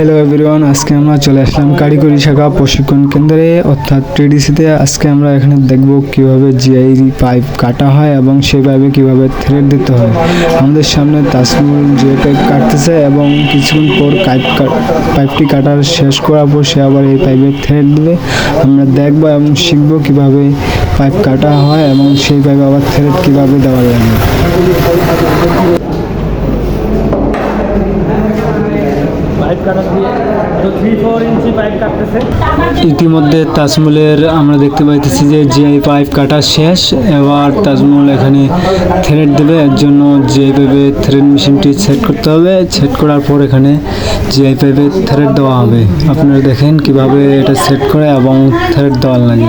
Hello everyone আজকে আমরা চলে আসলাম কারিগরি শাখা প্রশিক্ষণ কেন্দ্রে, অর্থাৎ টিডিসিতে আজকে আমরা এখানে দেখব কীভাবে জিআই পাইপ কাটা হয় এবং পাইপে কীভাবে থ্রেড দিতে হয়। আমাদের সামনে তাসমুল যে পাইপ কাটতেছে এবং কিছুক্ষণ পর পাইপ পাইপটি কাটার শেষ করার পর সে আবার এই পাইপে থ্রেড দিবে। আমরা দেখব এবং শিখব কীভাবে পাইপ কাটা হয় এবং সেই পাইপে আবার থ্রেড কীভাবে দেওয়া লাগে পাইপ কাটা দিয়ে তো থ্রি ফোর ইঞ্চি পাইপ কাটতেছে ইতিমধ্যে তাজমহলের আমরা দেখতে পাইতেছি যে জিআই পাইপ কাটা শেষ। এবার তাজমহল এখানে থ্রেড দেবে। এর জন্য জিআই পাইপে থ্রেড মেশিনটি সেট করতে হবে। সেট করার পর এখানে জিআই পাইপে থ্রেড দেওয়া হবে। আপনারা দেখেন কীভাবে এটা সেট করে এবং থ্রেড দেওয়ার লাগে।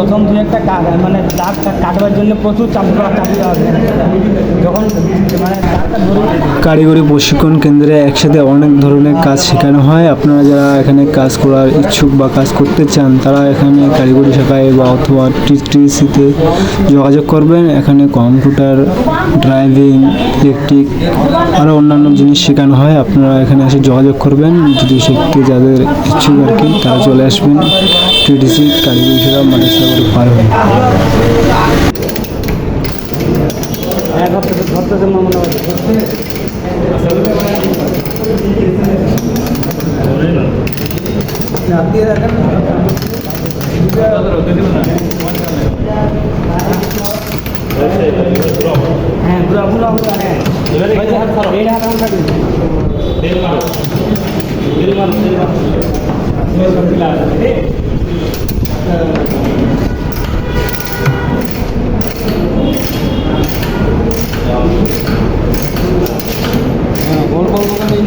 প্রথম দু একটা মানে দাগ কাটবার জন্য প্রচুর চাপ যখন মানে কারিগরি প্রশিক্ষণ কেন্দ্রে একসাথে অনেক ধরনের কাজ শেখানো হয়। আপনারা যারা এখানে কাজ করার ইচ্ছুক বা কাজ করতে চান, তারা এখানে কারিগরি শাখায় বা অথবা টিটিসিতে যোগাযোগ করবেন। এখানে কম্পিউটার, ড্রাইভিং, ইলেকট্রিক আরও অন্যান্য জিনিস শেখানো হয়। আপনারা এখানে এসে যোগাযোগ করবেন। যদি শিখতে যাদের ইচ্ছুক আর কি, তারা চলে আসবেন। টিটিসি কারিগরি শাখা মাটিসাগর পার হয়ে এক হপ্তাহ ধরতেছে মনে হয় হ্যাঁ পুরো পুরো পুরো হ্যাঁ এইটা হাত আমার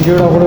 ভিডিওটা